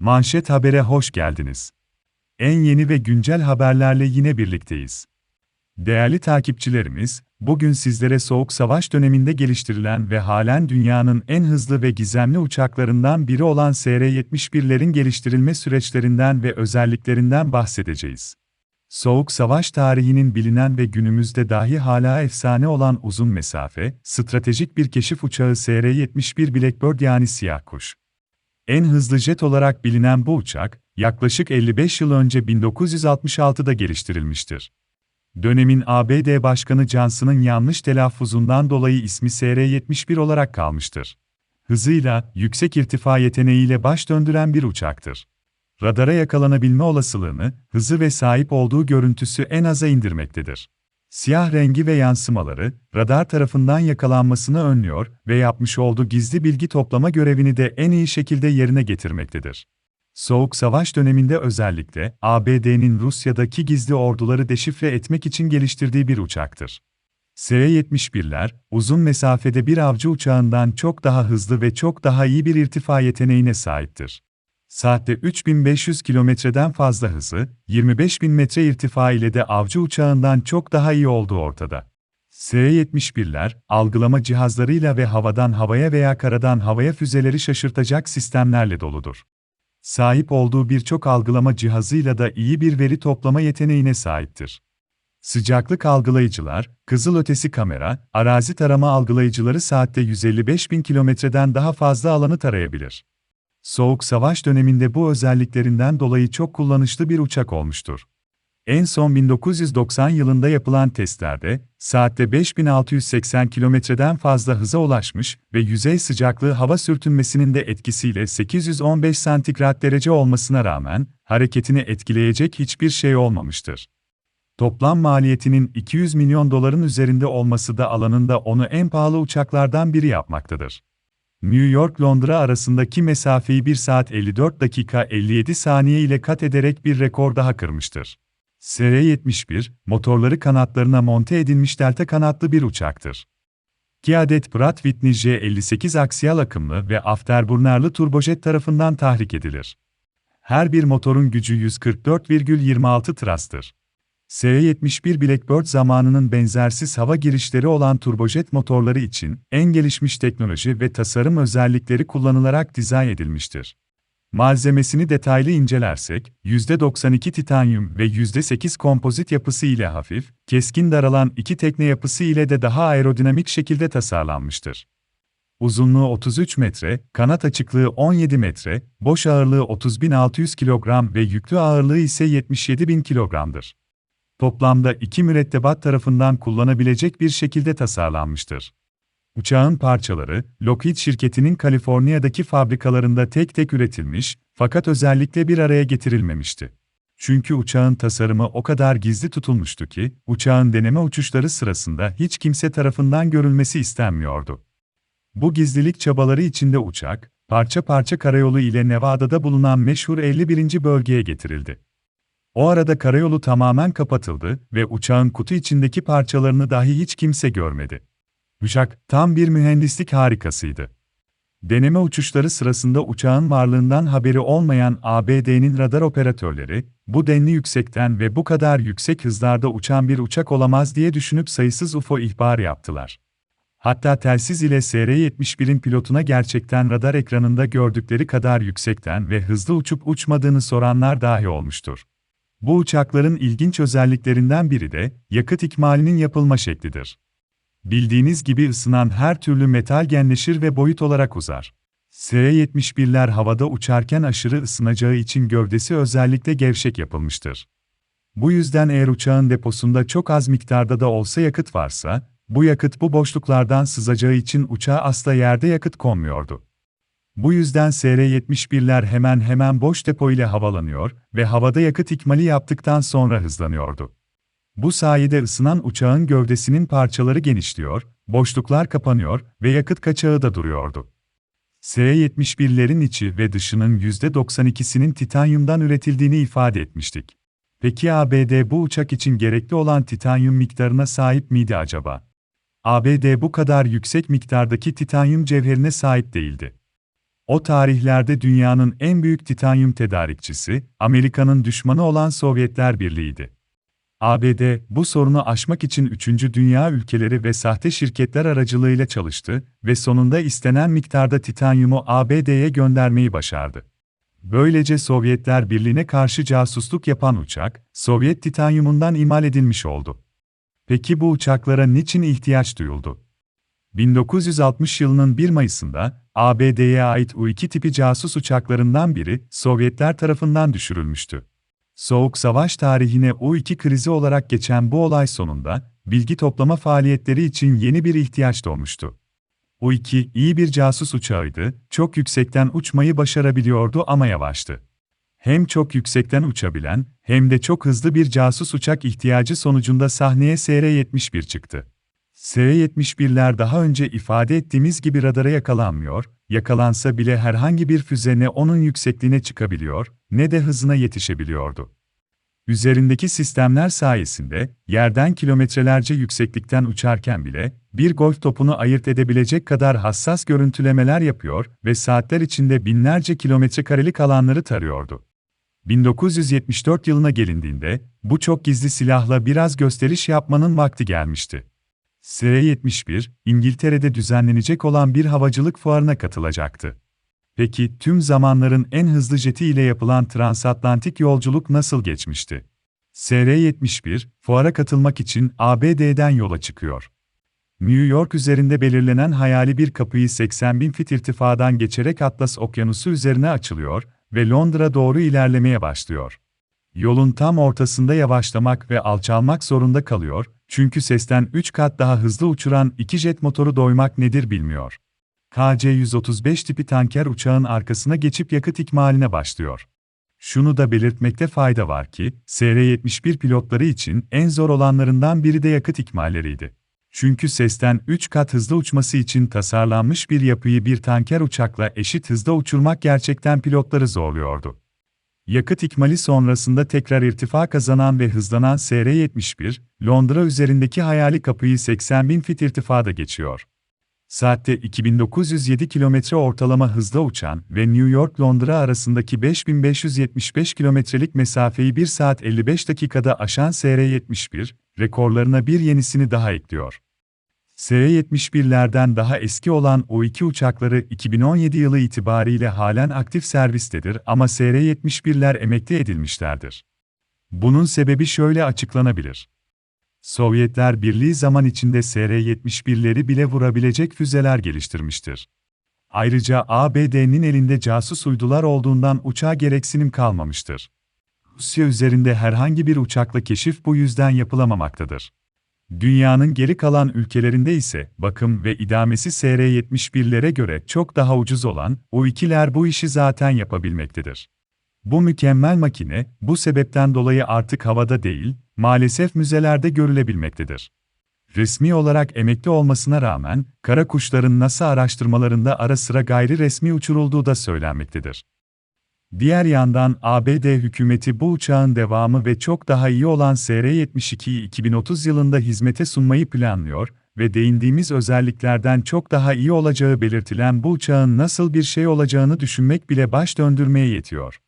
Manşet Haber'e hoş geldiniz. En yeni ve güncel haberlerle yine birlikteyiz. Değerli takipçilerimiz, bugün sizlere Soğuk Savaş döneminde geliştirilen ve halen dünyanın en hızlı ve gizemli uçaklarından biri olan SR-71'lerin geliştirilme süreçlerinden ve özelliklerinden bahsedeceğiz. Soğuk Savaş tarihinin bilinen ve günümüzde dahi hala efsane olan uzun mesafe, stratejik bir keşif uçağı SR-71 Blackbird yani siyah kuş. En hızlı jet olarak bilinen bu uçak, yaklaşık 55 yıl önce 1966'da geliştirilmiştir. Dönemin ABD Başkanı Johnson'ın yanlış telaffuzundan dolayı ismi SR-71 olarak kalmıştır. Hızıyla, yüksek irtifa yeteneğiyle baş döndüren bir uçaktır. Radara yakalanabilme olasılığını, hızı ve sahip olduğu görüntüsü en aza indirmektedir. Siyah rengi ve yansımaları, radar tarafından yakalanmasını önlüyor ve yapmış olduğu gizli bilgi toplama görevini de en iyi şekilde yerine getirmektedir. Soğuk Savaş döneminde özellikle ABD'nin Rusya'daki gizli orduları deşifre etmek için geliştirdiği bir uçaktır. S-71'ler, uzun mesafede bir avcı uçağından çok daha hızlı ve çok daha iyi bir irtifa yeteneğine sahiptir. Saatte 3500 kilometreden fazla hızı, 25.000 metre irtifa ile de avcı uçağından çok daha iyi olduğu ortada. S-71'ler, algılama cihazlarıyla ve havadan havaya veya karadan havaya füzeleri şaşırtacak sistemlerle doludur. Sahip olduğu birçok algılama cihazıyla da iyi bir veri toplama yeteneğine sahiptir. Sıcaklık algılayıcılar, kızılötesi kamera, arazi tarama algılayıcıları saatte 155 bin kilometreden daha fazla alanı tarayabilir. Soğuk Savaş döneminde bu özelliklerinden dolayı çok kullanışlı bir uçak olmuştur. En son 1990 yılında yapılan testlerde, saatte 5680 kilometreden fazla hıza ulaşmış ve yüzey sıcaklığı hava sürtünmesinin de etkisiyle 815 santigrat derece olmasına rağmen, hareketini etkileyecek hiçbir şey olmamıştır. Toplam maliyetinin 200 milyon doların üzerinde olması da alanında onu en pahalı uçaklardan biri yapmaktadır. New York-Londra arasındaki mesafeyi 1 saat 54 dakika 57 saniye ile kat ederek bir rekor daha kırmıştır. SR-71, motorları kanatlarına monte edilmiş delta kanatlı bir uçaktır. 2 adet Pratt Whitney J58 aksiyal akımlı ve afterburnerlı turbojet tarafından tahrik edilir. Her bir motorun gücü 144,26 thrust'tır. S-71 Blackbird zamanının benzersiz hava girişleri olan turbojet motorları için en gelişmiş teknoloji ve tasarım özellikleri kullanılarak dizayn edilmiştir. Malzemesini detaylı incelersek, %92 titanyum ve %8 kompozit yapısı ile hafif, keskin daralan iki tekne yapısı ile de daha aerodinamik şekilde tasarlanmıştır. Uzunluğu 33 metre, kanat açıklığı 17 metre, boş ağırlığı 30.600 kilogram ve yüklü ağırlığı ise 77.000 kilogramdır toplamda iki mürettebat tarafından kullanabilecek bir şekilde tasarlanmıştır. Uçağın parçaları, Lockheed şirketinin Kaliforniya'daki fabrikalarında tek tek üretilmiş, fakat özellikle bir araya getirilmemişti. Çünkü uçağın tasarımı o kadar gizli tutulmuştu ki, uçağın deneme uçuşları sırasında hiç kimse tarafından görülmesi istenmiyordu. Bu gizlilik çabaları içinde uçak, parça parça karayolu ile Nevada'da bulunan meşhur 51. bölgeye getirildi. O arada karayolu tamamen kapatıldı ve uçağın kutu içindeki parçalarını dahi hiç kimse görmedi. Uçak tam bir mühendislik harikasıydı. Deneme uçuşları sırasında uçağın varlığından haberi olmayan ABD'nin radar operatörleri, bu denli yüksekten ve bu kadar yüksek hızlarda uçan bir uçak olamaz diye düşünüp sayısız UFO ihbar yaptılar. Hatta telsiz ile SR-71'in pilotuna gerçekten radar ekranında gördükleri kadar yüksekten ve hızlı uçup uçmadığını soranlar dahi olmuştur. Bu uçakların ilginç özelliklerinden biri de yakıt ikmalinin yapılma şeklidir. Bildiğiniz gibi ısınan her türlü metal genleşir ve boyut olarak uzar. S-71'ler havada uçarken aşırı ısınacağı için gövdesi özellikle gevşek yapılmıştır. Bu yüzden eğer uçağın deposunda çok az miktarda da olsa yakıt varsa, bu yakıt bu boşluklardan sızacağı için uçağa asla yerde yakıt konmuyordu. Bu yüzden SR-71'ler hemen hemen boş depo ile havalanıyor ve havada yakıt ikmali yaptıktan sonra hızlanıyordu. Bu sayede ısınan uçağın gövdesinin parçaları genişliyor, boşluklar kapanıyor ve yakıt kaçağı da duruyordu. S-71'lerin içi ve dışının %92'sinin titanyumdan üretildiğini ifade etmiştik. Peki ABD bu uçak için gerekli olan titanyum miktarına sahip miydi acaba? ABD bu kadar yüksek miktardaki titanyum cevherine sahip değildi. O tarihlerde dünyanın en büyük titanyum tedarikçisi, Amerika'nın düşmanı olan Sovyetler Birliği'ydi. ABD, bu sorunu aşmak için 3. dünya ülkeleri ve sahte şirketler aracılığıyla çalıştı ve sonunda istenen miktarda titanyumu ABD'ye göndermeyi başardı. Böylece Sovyetler Birliği'ne karşı casusluk yapan uçak, Sovyet titanyumundan imal edilmiş oldu. Peki bu uçaklara niçin ihtiyaç duyuldu? 1960 yılının 1 Mayıs'ında, ABD'ye ait U-2 tipi casus uçaklarından biri, Sovyetler tarafından düşürülmüştü. Soğuk Savaş tarihine U-2 krizi olarak geçen bu olay sonunda, bilgi toplama faaliyetleri için yeni bir ihtiyaç doğmuştu. U-2 iyi bir casus uçağıydı, çok yüksekten uçmayı başarabiliyordu ama yavaştı. Hem çok yüksekten uçabilen, hem de çok hızlı bir casus uçak ihtiyacı sonucunda sahneye SR-71 çıktı. SR-71'ler daha önce ifade ettiğimiz gibi radara yakalanmıyor, yakalansa bile herhangi bir füze ne onun yüksekliğine çıkabiliyor, ne de hızına yetişebiliyordu. Üzerindeki sistemler sayesinde, yerden kilometrelerce yükseklikten uçarken bile, bir golf topunu ayırt edebilecek kadar hassas görüntülemeler yapıyor ve saatler içinde binlerce kilometre karelik alanları tarıyordu. 1974 yılına gelindiğinde, bu çok gizli silahla biraz gösteriş yapmanın vakti gelmişti. S-71, İngiltere'de düzenlenecek olan bir havacılık fuarına katılacaktı. Peki tüm zamanların en hızlı jeti ile yapılan transatlantik yolculuk nasıl geçmişti? SR-71, fuara katılmak için ABD'den yola çıkıyor. New York üzerinde belirlenen hayali bir kapıyı 80 bin fit irtifadan geçerek Atlas Okyanusu üzerine açılıyor ve Londra doğru ilerlemeye başlıyor. Yolun tam ortasında yavaşlamak ve alçalmak zorunda kalıyor, çünkü sesten 3 kat daha hızlı uçuran iki jet motoru doymak nedir bilmiyor. KC-135 tipi tanker uçağın arkasına geçip yakıt ikmaline başlıyor. Şunu da belirtmekte fayda var ki, SR-71 pilotları için en zor olanlarından biri de yakıt ikmalleriydi. Çünkü sesten 3 kat hızlı uçması için tasarlanmış bir yapıyı bir tanker uçakla eşit hızda uçurmak gerçekten pilotları zorluyordu. Yakıt ikmali sonrasında tekrar irtifa kazanan ve hızlanan SR-71, Londra üzerindeki hayali kapıyı 80 bin fit irtifada geçiyor. Saatte 2907 kilometre ortalama hızla uçan ve New York-Londra arasındaki 5575 kilometrelik mesafeyi 1 saat 55 dakikada aşan SR-71, rekorlarına bir yenisini daha ekliyor. SR-71'lerden daha eski olan O-2 uçakları 2017 yılı itibariyle halen aktif servistedir ama SR-71'ler emekli edilmişlerdir. Bunun sebebi şöyle açıklanabilir. Sovyetler Birliği zaman içinde SR-71'leri bile vurabilecek füzeler geliştirmiştir. Ayrıca ABD'nin elinde casus uydular olduğundan uçağa gereksinim kalmamıştır. Rusya üzerinde herhangi bir uçakla keşif bu yüzden yapılamamaktadır. Dünyanın geri kalan ülkelerinde ise bakım ve idamesi SR-71'lere göre çok daha ucuz olan O-2'ler bu işi zaten yapabilmektedir. Bu mükemmel makine, bu sebepten dolayı artık havada değil, maalesef müzelerde görülebilmektedir. Resmi olarak emekli olmasına rağmen, kara kuşların NASA araştırmalarında ara sıra gayri resmi uçurulduğu da söylenmektedir. Diğer yandan ABD hükümeti bu uçağın devamı ve çok daha iyi olan SR-72'yi 2030 yılında hizmete sunmayı planlıyor ve değindiğimiz özelliklerden çok daha iyi olacağı belirtilen bu uçağın nasıl bir şey olacağını düşünmek bile baş döndürmeye yetiyor.